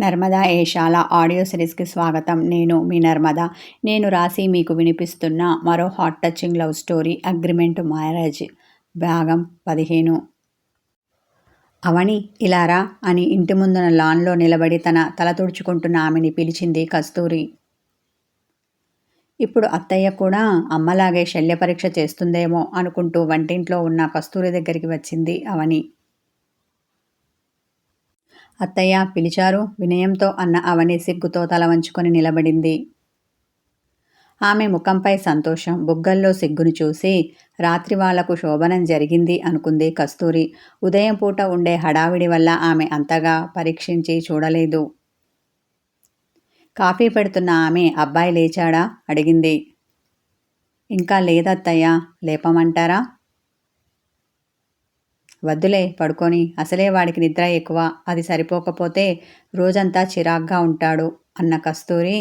Narmada Eshala audio సిరీస్కి స్వాగతం. నేను మీ నర్మద. నేను రాసి మీకు వినిపిస్తున్న మరో heart touching love story agreement marriage. భాగం పదిహేను. అవని ఇలారా అని ఇంటి ముందున లాన్లో నిలబడి తన తల తుడుచుకుంటున్న ఆమెని పిలిచింది కస్తూరి. ఇప్పుడు అత్తయ్య కూడా అమ్మలాగే శల్య పరీక్ష చేస్తుందేమో అనుకుంటూ వంటింట్లో ఉన్న కస్తూరి దగ్గరికి వచ్చింది అవని. అత్తయ్య పిలిచారు. వినయంతో అన్న అవని సిగ్గుతో తల వంచుకొని నిలబడింది. ఆమె ముఖంపై సంతోషం బుగ్గల్లో సిగ్గును చూసి రాత్రి వాళ్ళకు శోభనం జరిగింది అనుకుంది కస్తూరి. ఉదయం పూట ఉండే హడావిడి వల్ల ఆమె అంతగా పరీక్షించి చూడలేదు. కాఫీ పెడుతున్న ఆమె అబ్బాయి లేచాడా? అడిగింది. ఇంకా లేదత్తయ్య లేపమంటారా? వద్దులే పడుకొని. అసలే వాడికి నిద్ర ఎక్కువ. అది సరిపోకపోతే రోజంతా చిరాగ్గా ఉంటాడు అన్న కస్తూరి.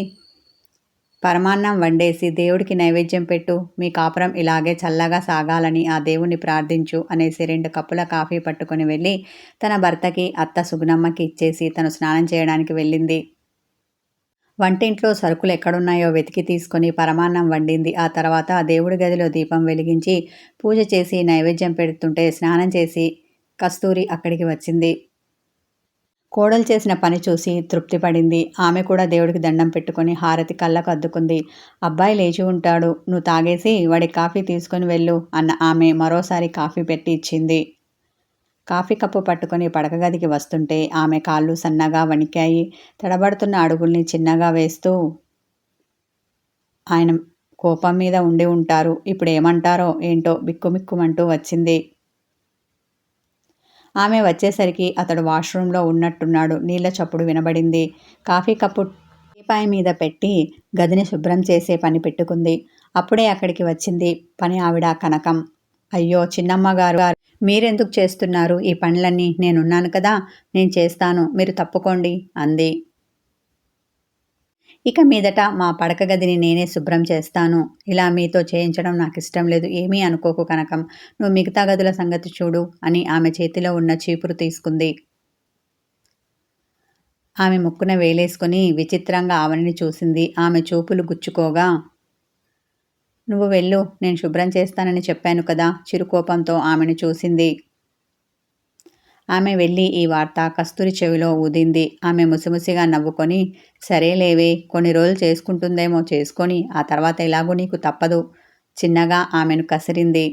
పరమాన్నం వండేసి దేవుడికి నైవేద్యం పెట్టు. మీ కాపురం ఇలాగే చల్లగా సాగాలని ఆ దేవుణ్ణి ప్రార్థించు అనేసి రెండు కప్పుల కాఫీ పట్టుకొని వెళ్ళి తన భర్తకి అత్త సుగుణమ్మకి ఇచ్చేసి తను స్నానం చేయడానికి వెళ్ళింది. వంటింట్లో సరుకులు ఎక్కడున్నాయో వెతికి తీసుకొని పరమాన్నం వండింది. ఆ తర్వాత దేవుడి గదిలో దీపం వెలిగించి పూజ చేసి నైవేద్యం పెడుతుంటే స్నానం చేసి కస్తూరి అక్కడికి వచ్చింది. కోడలు చేసిన పని చూసి తృప్తి పడింది. ఆమె కూడా దేవుడికి దండం పెట్టుకొని హారతి కళ్ళకు అద్దుకుంది. అబ్బాయి లేచి ఉంటాడు. నువ్వు తాగేసి వాడి కాఫీ తీసుకొని వెళ్ళు అన్న ఆమె మరోసారి కాఫీ పెట్టి ఇచ్చింది. కాఫీ కప్పు పట్టుకొని పడక గదికి వస్తుంటే ఆమె కాళ్ళు సన్నగా వణికాయి. తడబడుతున్న అడుగుల్ని చిన్నగా వేస్తూ ఆయన కోపం మీద ఉండి ఉంటారు. ఇప్పుడు ఏమంటారో ఏంటో బిక్కుమిక్కుమంటూ వచ్చింది. ఆమె వచ్చేసరికి అతడు వాష్రూంలో ఉన్నట్టున్నాడు. నీళ్ళ చప్పుడు వినబడింది. కాఫీ కప్పు టీపాయ మీద పెట్టి గదిని శుభ్రం చేసే పని పెట్టుకుంది. అప్పుడే అక్కడికి వచ్చింది పని ఆవిడ కనకం. అయ్యో చిన్నమ్మ గారు మీరెందుకు చేస్తున్నారు? ఈ పనులన్నీ నేనున్నాను కదా నేను చేస్తాను మీరు తప్పుకోండి అంది. ఇక మీదట మా పడక గదిని నేనే శుభ్రం చేస్తాను. ఇలా మీతో చేయించడం నాకు ఇష్టం లేదు ఏమీ అనుకోకు కనకం. నువ్వు మిగతా గదుల సంగతి చూడు అని ఆమె చేతిలో ఉన్న చీపురు తీసుకుంది. ఆమె ముక్కున వేలేసుకుని విచిత్రంగా ఆవనిని చూసింది. ఆమె చూపులు గుచ్చుకోగా నువ్వు వెళ్ళు నేను శుభ్రం చేస్తానని చెప్పాను కదా చిరుకోపంతో ఆమెను చూసింది. ఆమె వెళ్ళి ఈ వార్త కస్తూరి చెవిలో ఊదింది. ఆమె ముసిముసిగా నవ్వుకొని సరేలేవే కొన్ని రోజులు చేసుకుంటుందేమో చేసుకొని ఆ తర్వాత ఎలాగో నీకు తప్పదు. చిన్నగా ఆమెను కసిరింది.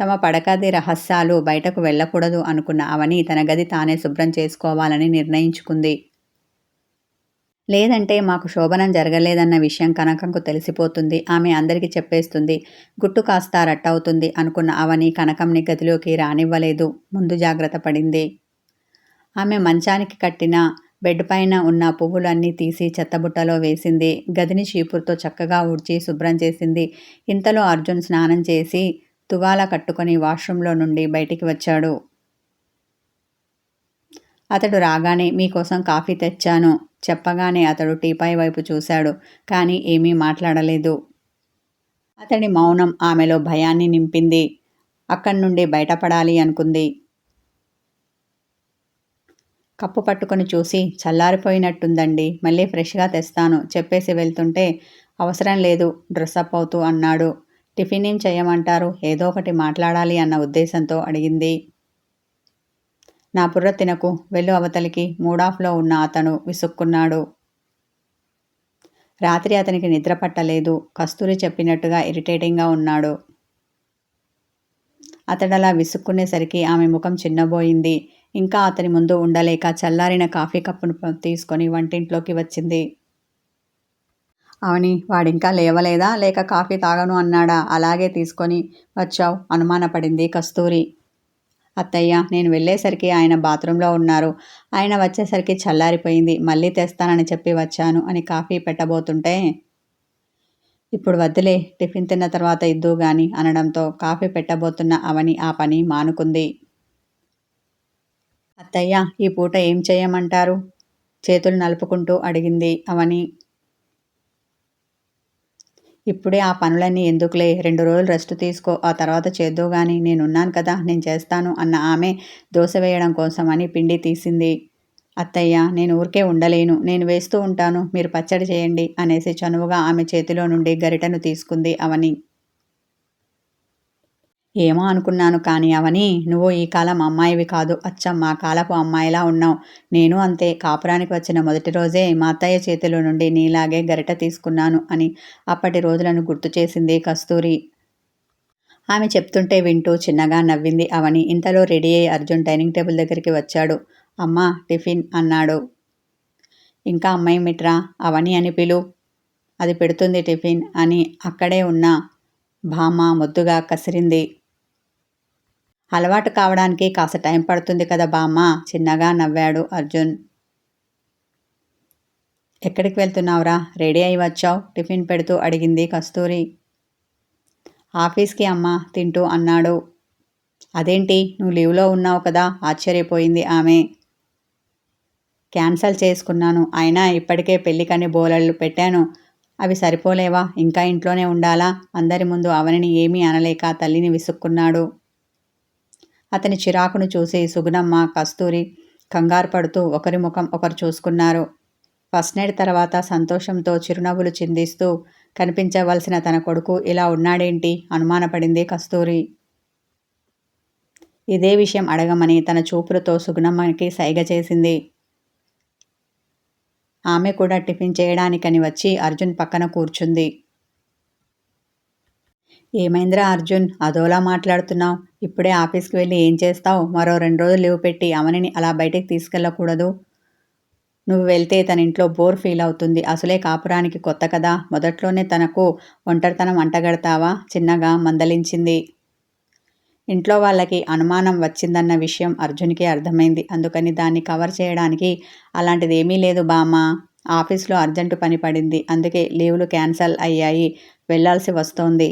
తమ పడకది రహస్యాలు బయటకు వెళ్ళకూడదు అనుకున్న అవని తన గది తానే శుభ్రం చేసుకోవాలని నిర్ణయించుకుంది. లేదంటే మాకు శోభనం జరగలేదన్న విషయం కనకంకు తెలిసిపోతుంది. ఆమె అందరికీ చెప్పేస్తుంది గుట్టు కాస్త రట్టవుతుంది అనుకున్న అవని కనకంని గదిలోకి రానివ్వలేదు. ముందు జాగ్రత్త పడింది. ఆమె మంచానికి కట్టిన బెడ్ పైన ఉన్న పువ్వులన్నీ తీసి చెత్తబుట్టలో వేసింది. గదిని చీపురుతో చక్కగా ఊడ్చి శుభ్రం చేసింది. ఇంతలో అర్జున్ స్నానం చేసి తువాల కట్టుకొని వాష్రూంలో నుండి బయటికి వచ్చాడు. అతడు రాగానే మీకోసం కాఫీ తెచ్చాను. చెప్పగానే అతడు టీపాయ్ వైపు చూశాడు కానీ ఏమీ మాట్లాడలేదు. అతడి మౌనం ఆమెలో భయాన్ని నింపింది. అక్కడి నుండి బయటపడాలి అనుకుంది. కప్పు పట్టుకొని చూసి చల్లారిపోయినట్టుందండి మళ్ళీ ఫ్రెష్గా తెస్తాను చెప్పేసి వెళ్తుంటే అవసరం లేదు డ్రెస్అప్ అవుతూ అన్నాడు. టిఫిన్ ఏం చేయమంటారు ఏదో ఒకటి మాట్లాడాలి అన్న ఉద్దేశంతో అడిగింది. నా బుర్ర తినకు. వెళ్ళు అవతలికి. మూడాఫ్లో ఉన్న అతను విసుక్కున్నాడు. రాత్రి అతనికి నిద్ర పట్టలేదు. కస్తూరి చెప్పినట్టుగా ఇరిటేటింగ్గా ఉన్నాడు. అతడలా విసుక్కునేసరికి ఆమె ముఖం చిన్నబోయింది. ఇంకా అతని ముందు ఉండలేక చల్లారిన కాఫీ కప్పును తీసుకొని వంటింట్లోకి వచ్చింది. అవని వాడింకా లేవలేదా? లేక కాఫీ తాగను అన్నాడా. అలాగే తీసుకొని వచ్చావు అనుమానపడింది కస్తూరి. అత్తయ్య నేను వెళ్ళేసరికి ఆయన బాత్రూంలో ఉన్నారు. ఆయన వచ్చేసరికి చల్లారిపోయింది. మళ్ళీ తెస్తానని చెప్పి వచ్చాను అని కాఫీ పెట్టబోతుంటే ఇప్పుడు వద్దులే టిఫిన్ తిన్న తర్వాత ఇద్దు గాని అనడంతో కాఫీ పెట్టబోతున్న అవని ఆ పని మానుకుంది. అత్తయ్య ఈ పూట ఏం చేయమంటారు? చేతులు నలుపుకుంటూ అడిగింది అవని. ఇప్పుడే ఆ పనులన్నీ ఎందుకులే? రెండు రోజులు రెస్ట్ తీసుకో ఆ తర్వాత చేద్దు గాని నేనున్నాను కదా నేను చేస్తాను అన్న ఆమె దోశ వేయడం కోసం అని పిండి తీసింది. అత్తయ్య నేను ఊరికే ఉండలేను నేను వేస్తూ ఉంటాను మీరు పచ్చడి చేయండి అనేసి చనువుగా ఆమె చేతిలో నుండి గరిటను తీసుకుంది అవని. ఏమో అనుకున్నాను కానీ అవని నువ్వు ఈ కాలం అమ్మాయివి కాదు. అచ్చం మా కాలపు అమ్మాయిలా ఉన్నావు. నేను అంతే కాపురానికి వచ్చిన మొదటి రోజే మా అత్తయ్య చేతిలో నుండి నీలాగే గరిట తీసుకున్నాను అని అప్పటి రోజులను గుర్తు చేసింది కస్తూరి. ఆమె చెప్తుంటే వింటూ చిన్నగా నవ్వింది అవని. ఇంతలో రెడీ అయ్యి అర్జున్ డైనింగ్ టేబుల్ దగ్గరికి వచ్చాడు. అమ్మా టిఫిన్ అన్నాడు. ఇంకా అమ్మాయి మిట్రా అవని అని పిలు. అది పెడుతుంది టిఫిన్ అని అక్కడే ఉన్న. భామ ముద్దుగా కసిరింది. అలవాటు కావడానికి కాస్త టైం పడుతుంది కదా బామ్మ? చిన్నగా నవ్వాడు అర్జున్. ఎక్కడికి వెళ్తున్నావురా? రెడీ అయి వచ్చావు? టిఫిన్ పెడుతూ అడిగింది కస్తూరి. ఆఫీస్కి అమ్మ తింటూ అన్నాడు. అదేంటి? నువ్వు లీవ్లో ఉన్నావు కదా? ఆశ్చర్యపోయింది ఆమె. క్యాన్సల్ చేసుకున్నాను. అయినా ఇప్పటికే పెళ్ళికని బోలళ్ళు పెట్టాను. అవి సరిపోలేవా? ఇంకా ఇంట్లోనే ఉండాలా? అందరి ముందు అవనిని ఏమీ అనలేక తల్లిని విసుక్కున్నాడు. అతని చిరాకును చూసి సుగుణమ్మ కస్తూరి కంగారు పడుతూ ఒకరి ముఖం ఒకరు చూసుకున్నారు. ఫస్ట్ నైట్ తర్వాత సంతోషంతో చిరునవ్వులు చిందిస్తూ కనిపించవలసిన తన కొడుకు ఇలా ఉన్నాడేంటి? అనుమానపడింది కస్తూరి. ఇదే విషయం అడగమని తన చూపులతో సుగుణమ్మకి సైగ చేసింది. ఆమె కూడా టిఫిన్ చేయడానికని వచ్చి అర్జున్ పక్కన కూర్చుంది. ఏమైందిరా అర్జున్? అదోలా మాట్లాడుతున్నావు. ఇప్పుడే ఆఫీస్కి వెళ్ళి ఏం చేస్తావు? మరో రెండు రోజులు లీవ్ పెట్టి అవనిని అలా బయటికి తీసుకెళ్ళకూడదు. నువ్వు వెళ్తే తన ఇంట్లో బోర్ ఫీల్ అవుతుంది. అసలే కాపురానికి కొత్త కదా. మొదట్లోనే తనకు ఒంటరితనం అంటగడతావా? చిన్నగా మందలించింది. ఇంట్లో వాళ్ళకి అనుమానం వచ్చిందన్న విషయం అర్జున్కి అర్థమైంది. అందుకని దాన్ని కవర్ చేయడానికి అలాంటిది ఏమీ లేదు బామ్మ. ఆఫీస్లో అర్జెంటు పని పడింది. అందుకే లీవులు క్యాన్సల్ అయ్యాయి. వెళ్ళాల్సి వస్తోంది.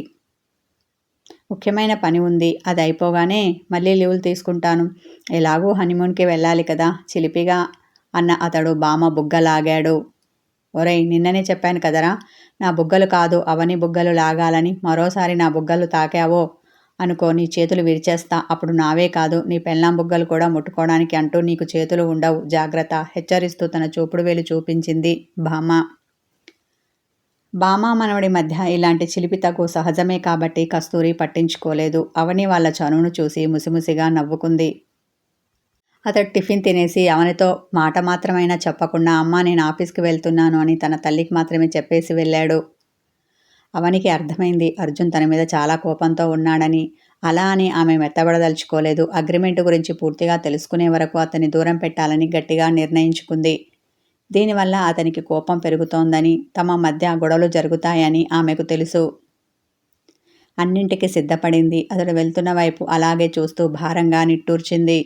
ముఖ్యమైన పని ఉంది. అది అయిపోగానే మళ్ళీ లీవులు తీసుకుంటాను. ఎలాగూ హనీమూన్కి వెళ్ళాలి కదా చిలిపిగా అన్న అతడు బామ బుగ్గలాగాడు. ఒరేయ్ నిన్ననే చెప్పాను కదరా నా బుగ్గలు కాదు అవని బుగ్గలు లాగాలని మరోసారి నా బుగ్గలు తాకావో అనుకో నీ చేతులు విరిచేస్తా. అప్పుడు నావే కాదు నీ పెళ్ళాం బుగ్గలు కూడా ముట్టుకోవడానికి అంటూ నీకు చేతులు ఉండవు. జాగ్రత్త హెచ్చరిస్తూ తన చూపుడు వేలు చూపించింది భామ బామా మనవడి మధ్య ఇలాంటి చిలిపితకు సహజమే కాబట్టి కస్తూరి పట్టించుకోలేదు. అవని వాళ్ళ చనువును చూసి ముసిముసిగా నవ్వుకుంది. అతడు టిఫిన్ తినేసి అవనితో మాట మాత్రమైనా చెప్పకుండా అమ్మ నేను ఆఫీస్కి వెళ్తున్నాను అని తన తల్లికి మాత్రమే చెప్పేసి వెళ్ళాడు. అవనికి అర్థమైంది అర్జున్ తన మీద చాలా కోపంతో ఉన్నాడని. అలా అని ఆమె మెత్తబడదలుచుకోలేదు. అగ్రిమెంట్ గురించి పూర్తిగా తెలుసుకునే వరకు అతన్ని దూరం పెట్టాలని గట్టిగా నిర్ణయించుకుంది. దీనివల్ల అతనికి కోపం పెరుగుతోందని తమ మధ్య గొడవలు జరుగుతాయని ఆమెకు తెలుసు. అన్నింటికి సిద్ధపడింది. అతడు వెళ్తున్న వైపు అలాగే చూస్తూ భారంగా నిట్టూర్చింది.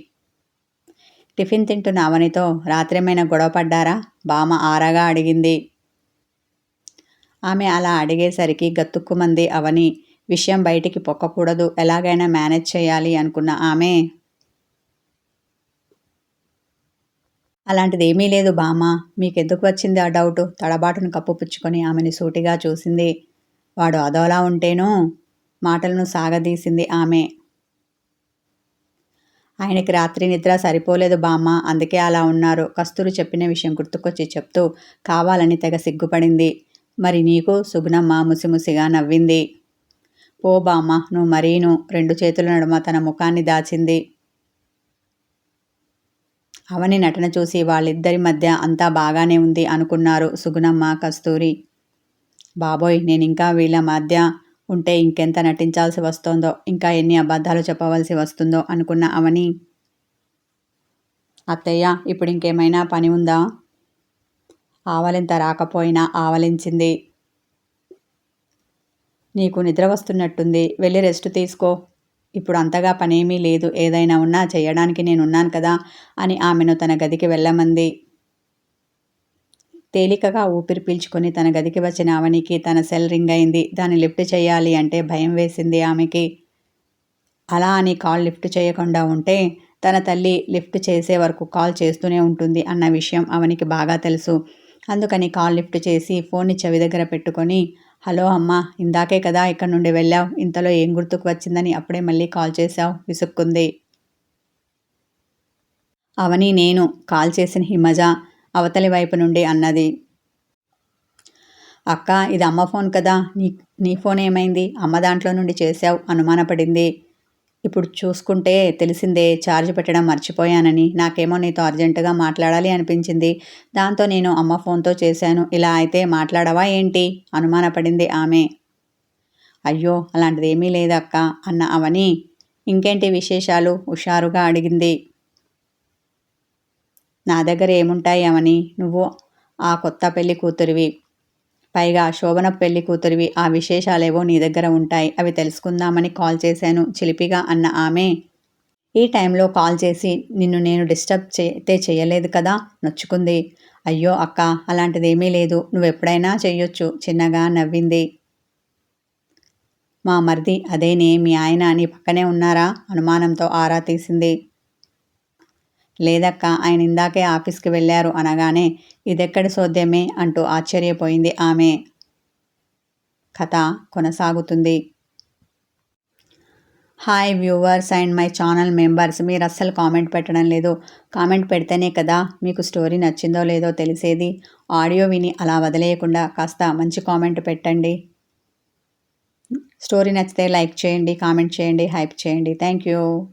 టిఫిన్ తింటున్న అవనితో రాత్రేమైనా గొడవ పడ్డారా? బామ ఆరాగా అడిగింది. ఆమె అలా అడిగేసరికి గత్తుక్కుమంది అవని విషయం బయటికి పొక్కకూడదు ఎలాగైనా మేనేజ్ చేయాలి అనుకున్న ఆమె అలాంటిది ఏమీ లేదు బామ్మ. మీకెందుకు వచ్చింది ఆ డౌటు? తడబాటును కప్పుపుచ్చుకొని ఆమెని సూటిగా చూసింది. వాడు అదోలా ఉంటేనూ మాటలను సాగదీసింది ఆమె. ఆయనకి రాత్రి నిద్ర సరిపోలేదు బామ్మ. అందుకే అలా ఉన్నారు. కస్తూరు చెప్పిన విషయం గుర్తుకొచ్చి చెప్తూ కావాలని తెగ సిగ్గుపడింది. మరి నీకు సుగుణమ్మ ముసిముసిగా నవ్వింది. ఓ బామ్మ నువ్వు మరీను. రెండు చేతుల నడుమ తన ముఖాన్ని దాచింది. అవని నటన చూసి వాళ్ళిద్దరి మధ్య అంతా బాగానే ఉంది అనుకున్నారు సుగుణమ్మ కస్తూరి. బాబోయ్ నేను ఇంకా వీళ్ళ మధ్య ఉంటే ఇంకెంత నటించాల్సి వస్తుందో ఇంకా ఎన్ని అబద్ధాలు చెప్పవలసి వస్తుందో అనుకున్న అవని. అత్తయ్య ఇప్పుడు ఇంకేమైనా పని ఉందా? ఆవలింత రాకపోయినా ఆవలించింది. నీకు నిద్ర వస్తున్నట్టుంది. వెళ్ళి రెస్ట్ తీసుకో. ఇప్పుడు అంతగా పనేమీ లేదు ఏదైనా ఉన్నా చేయడానికి నేనున్నాను కదా అని ఆమెను తన గదికి వెళ్ళమంది. తేలికగా ఊపిరి పీల్చుకొని తన గదికి వచ్చిన అవనికి తన సెల్ రింగ్ అయింది. దాన్ని లిఫ్ట్ చేయాలి అంటే భయం వేసింది ఆమెకి. అలా అని కాల్ లిఫ్ట్ చేయకుండా ఉంటే తన తల్లి లిఫ్ట్ చేసే వరకు కాల్ చేస్తూనే ఉంటుంది అన్న విషయం అవనికి బాగా తెలుసు. అందుకని కాల్ లిఫ్ట్ చేసి ఫోన్ని చెవి దగ్గర పెట్టుకొని హలో అమ్మా ఇందాకే కదా ఇక్కడ నుండి వెళ్ళావు. ఇంతలో ఏం గుర్తుకు వచ్చిందని అప్పుడే మళ్ళీ కాల్ చేశావు. విసుక్కుంది. అవని నేను కాల్ చేసిన హిమజ అవతలి వైపు నుండి అన్నది. అక్క ఇది అమ్మ ఫోన్ కదా. నీ నీ ఫోన్ ఏమైంది? అమ్మ దాంట్లో నుండి చేశావు. అనుమానపడింది. ఇప్పుడు చూసుకుంటే తెలిసిందే ఛార్జ్ పెట్టడం మర్చిపోయానని. నాకేమో నీతో అర్జెంటుగా మాట్లాడాలి అనిపించింది. దాంతో నేను అమ్మ ఫోన్తో చేశాను. ఇలా అయితే మాట్లాడవా ఏంటి? అనుమానపడింది ఆమె. అయ్యో అలాంటిది ఏమీ లేదక్క అన్న అవని ఇంకేంటి విశేషాలు? హుషారుగా అడిగింది. నా దగ్గర ఏముంటాయి అవని? నువ్వు ఆ కొత్త పెళ్ళి కూతురివి. పైగా శోభన పెళ్ళి కూతురివి ఆ విశేషాలేవో నీ దగ్గర ఉంటాయి. అవి తెలుసుకుందామని కాల్ చేశాను. చిలిపిగా అన్న ఆమె ఈ టైంలో కాల్ చేసి నిన్ను నేను డిస్టర్బ్ చేతే చేయలేదు కదా? నొచ్చుకుంది. అయ్యో అక్క అలాంటిదేమీ లేదు. నువ్వు ఎప్పుడైనా చెయ్యొచ్చు. చిన్నగా నవ్వింది. మా మరిది అదేనే మీ ఆయన నీ పక్కనే ఉన్నారా? అనుమానంతో ఆరా తీసింది. లేదక్క ఆయన ఇందాకే ఆఫీస్కి వెళ్ళారు అనగానే ఇదెక్కడి సోద్యమే అంటూ ఆశ్చర్యపోయింది ఆమె. కథ కొనసాగుతుంది. Hi viewers and my channel members మీరు అస్సలు కామెంట్ పెట్టడం లేదు. కామెంట్ పెడితేనే కదా మీకు స్టోరీ నచ్చిందో లేదో తెలిసేది. ఆడియో విని అలా వదిలేయకుండా కాస్త మంచి కామెంట్ పెట్టండి. స్టోరీ నచ్చితే లైక్ చేయండి కామెంట్ చేయండి హైప్ చేయండి. Thank you.